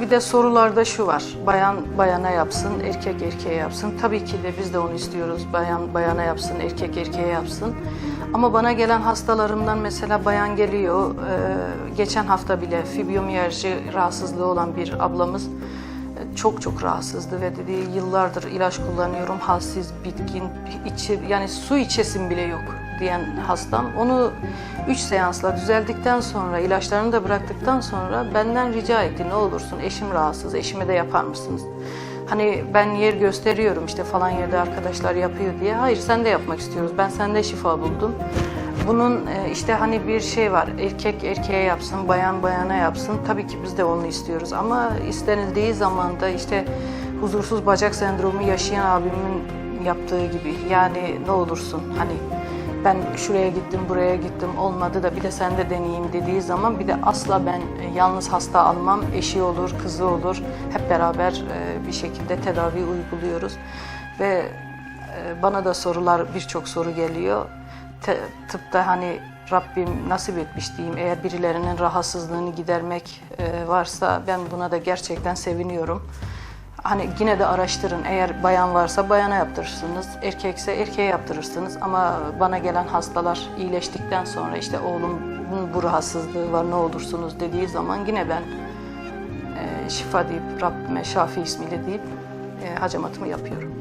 bir de sorularda şu var. Bayan bayana yapsın, erkek erkeğe yapsın. Tabii ki de biz de onu istiyoruz. Bayan bayana yapsın, erkek erkeğe yapsın. Ama bana gelen hastalarımdan mesela bayan geliyor. Ee, geçen hafta bile fibromiyalji rahatsızlığı olan bir ablamız e, çok çok rahatsızdı ve dedi yıllardır ilaç kullanıyorum. Halsiz, bitkin, içi, yani su içesim bile yok diyen hastam. Onu 3 seansla düzeldikten sonra, ilaçlarını da bıraktıktan sonra benden rica etti ne olursun eşim rahatsız, eşime de yapar mısınız? Hani ben yer gösteriyorum işte falan yerde arkadaşlar yapıyor diye. Hayır sen de yapmak istiyoruz. Ben sende şifa buldum. Bunun e, işte hani bir şey var. Erkek erkeğe yapsın, bayan bayana yapsın. Tabii ki biz de onu istiyoruz ama istenildiği zaman da işte huzursuz bacak sendromu yaşayan abimin yaptığı gibi. Yani ne olursun hani ben şuraya gittim, buraya gittim olmadı da bir de sen de deneyeyim dediği zaman bir de asla ben e, yalnız hasta almam. Eşi olur, kızı olur. Hep beraber e, bir şekilde tedavi uyguluyoruz. Ve e, bana da sorular, birçok soru geliyor. Tıpta hani Rabbim nasip etmiş diyeyim. Eğer birilerinin rahatsızlığını gidermek varsa ben buna da gerçekten seviniyorum. Hani yine de araştırın. Eğer bayan varsa bayana yaptırırsınız. Erkekse erkeğe yaptırırsınız. Ama bana gelen hastalar iyileştikten sonra işte oğlum bu rahatsızlığı var ne olursunuz dediği zaman yine ben e, şifa deyip Rabbime Şafi ismiyle deyip e, hacamatımı yapıyorum.